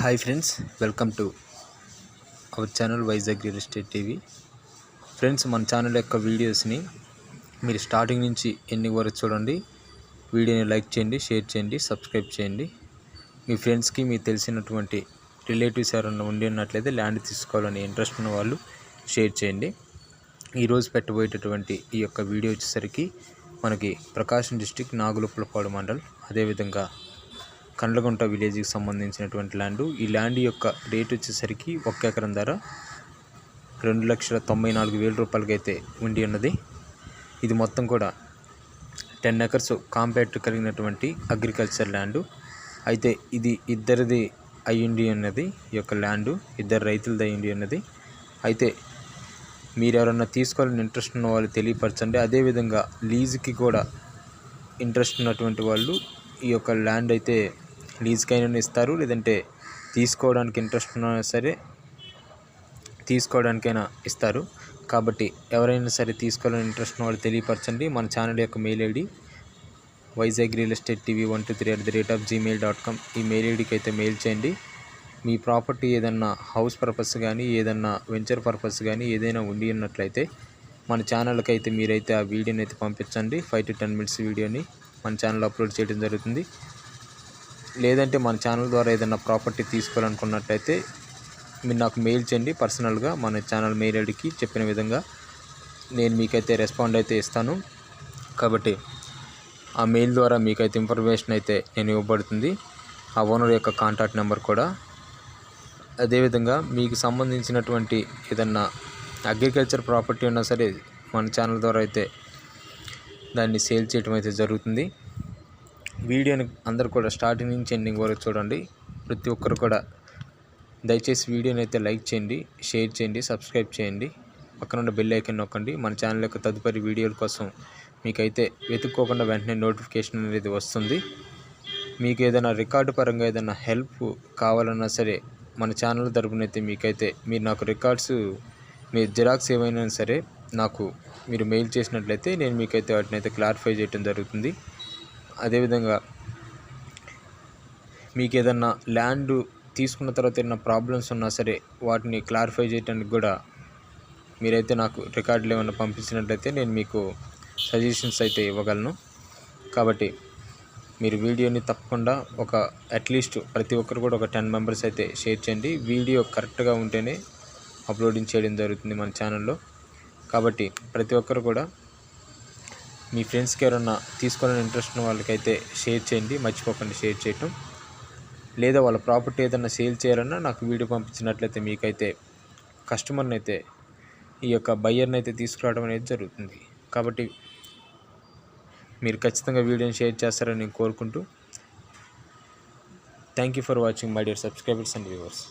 Hi friends welcome to our channel Vizag real estate TV. Friends మన channel యొక్క వీడియోస్ని మీరు స్టార్టింగ్ నుంచి ఎన్ని వరకు చూడండి. వీడియోని లైక్ చేయండి షేర్ చేయండి సబ్స్క్రైబ్ చేయండి. మీ ఫ్రెండ్స్కి మీకు తెలిసినటువంటి రిలేటివ్స్ ఎవరైనా ఉండి ఉన్నట్లయితే ల్యాండ్ తీసుకోవాలని ఇంట్రెస్ట్ ఉన్న వాళ్ళు షేర్ చేయండి. ఈరోజు పెట్టబోయేటటువంటి ఈ యొక్క వీడియో వచ్చేసరికి మనకి ప్రకాశం డిస్టిక్ నాగులుప్పలపాడు మండల్ అదేవిధంగా కండ్లగుంట విలేజ్కి సంబంధించినటువంటి ల్యాండ్. ఈ ల్యాండ్ యొక్క రేట్ వచ్చేసరికి ఒక ఎకరం ధర రెండు లక్షల తొంభై నాలుగు వేల రూపాయలకి అయితే ఉండి ఉన్నది. ఇది మొత్తం కూడా టెన్ ఎకర్స్ కాంపాక్ట్ కలిగినటువంటి అగ్రికల్చర్ ల్యాండ్. అయితే ఇది ఇద్దరిది అయ్యుండి ఉన్నది ఈ యొక్క ల్యాండ్. ఇద్దరు రైతులది అయ్యుండి ఉన్నది. అయితే మీరు ఎవరన్నా తీసుకోవాలని ఇంట్రెస్ట్ ఉన్న వాళ్ళు తెలియపరచండి. అదేవిధంగా లీజుకి కూడా ఇంట్రెస్ట్ ఉన్నటువంటి వాళ్ళు ఈ యొక్క ల్యాండ్ అయితే లీజ్కైనా ఇస్తారు లేదంటే తీసుకోవడానికి ఇంట్రెస్ట్ ఉన్నా సరే తీసుకోవడానికైనా ఇస్తారు. కాబట్టి ఎవరైనా సరే తీసుకోవాలని ఇంట్రెస్ట్ ఉన్న వాళ్ళు తెలియపరచండి. మన ఛానల్ యొక్క mail ID Vizag real estate TV one two three at the rate of Gmail dot com. ఈ మెయిల్ ఐడికి అయితే మెయిల్ చేయండి. మీ ప్రాపర్టీ ఏదన్నా హౌస్ పర్పస్ కానీ ఏదన్నా వెంచర్ పర్పస్ కానీ ఏదైనా ఉండి ఉన్నట్లయితే మన ఛానల్కి అయితే మీరైతే ఆ వీడియోని అయితే పంపించండి. ఫైవ్ టు టెన్ మినిట్స్ వీడియోని మన ఛానల్ అప్లోడ్ చేయడం జరుగుతుంది. లేదంటే మన ఛానల్ ద్వారా ఏదైనా ప్రాపర్టీ తీసుకోవాలనుకున్నట్టయితే మీరు నాకు మెయిల్ చేయండి. పర్సనల్గా మన ఛానల్ మెయిల్ ఐడికి చెప్పిన విధంగా నేను మీకైతే రెస్పాండ్ అయితే ఇస్తాను. కాబట్టి ఆ మెయిల్ ద్వారా మీకైతే ఇన్ఫర్మేషన్ అయితే నేను ఇవ్వబడుతుంది. ఆ ఓనర్ యొక్క కాంటాక్ట్ నెంబర్ కూడా. అదేవిధంగా మీకు సంబంధించినటువంటి ఏదన్నా అగ్రికల్చర్ ప్రాపర్టీ ఉన్నా సరే మన ఛానల్ ద్వారా అయితే దాన్ని సేల్ చేయడం అయితే జరుగుతుంది. వీడియోని అందరూ కూడా స్టార్టింగ్ నుంచి ఎండింగ్ వరకు చూడండి. ప్రతి ఒక్కరు కూడా దయచేసి వీడియోని అయితే లైక్ చేయండి షేర్ చేయండి సబ్స్క్రైబ్ చేయండి. పక్కన ఉన్న బెల్ ఐకన్ నొక్కండి. మన ఛానల్ యొక్క తదుపరి వీడియోల కోసం మీకైతే వెతుక్కోకుండా వెంటనే నోటిఫికేషన్ అనేది వస్తుంది. మీకు ఏదైనా రికార్డు పరంగా ఏదైనా హెల్ప్ కావాలన్నా సరే మన ఛానల్ తరపున అయితే మీకైతే మీరు నాకు రికార్డ్స్ మీ జిరాక్స్ ఏమైనా సరే నాకు మీరు మెయిల్ చేసినట్లయితే నేను మీకైతే వాటిని అయితే క్లారిఫై చేయడం జరుగుతుంది. అదేవిధంగా మీకు ఏదన్నా ల్యాండ్ తీసుకున్న తర్వాత ఏదైనా ప్రాబ్లమ్స్ ఉన్నా సరే వాటిని క్లారిఫై చేయడానికి కూడా మీరైతే నాకు రికార్డులు ఏమైనా పంపించినట్లయితే నేను మీకు సజెషన్స్ అయితే ఇవ్వగలను. కాబట్టి మీరు వీడియోని తప్పకుండా ఒక అట్లీస్ట్ ప్రతి ఒక్కరు కూడా ఒక టెన్ మెంబర్స్ అయితే షేర్ చేయండి. వీడియో కరెక్ట్గా ఉంటేనే అప్లోడింగ్ చేయడం జరుగుతుంది మన ఛానల్లో. కాబట్టి ప్రతి ఒక్కరు కూడా మీ ఫ్రెండ్స్కి ఎవరన్నా తీసుకోవాలని ఇంట్రెస్ట్ ఉన్న వాళ్ళకైతే షేర్ చేయండి. మర్చిపోకండి షేర్ చేయటం. లేదా వాళ్ళ ప్రాపర్టీ ఏదైనా సేల్ చేయాలన్నా నాకు వీడియో పంపించినట్లయితే మీకైతే కస్టమర్ని అయితే ఈ యొక్క బయ్యర్ని అయితే తీసుకురావడం అనేది జరుగుతుంది. కాబట్టి మీరు ఖచ్చితంగా వీడియోని షేర్ చేస్తారని నేను కోరుకుంటూ thank you for watching my dear subscribers and viewers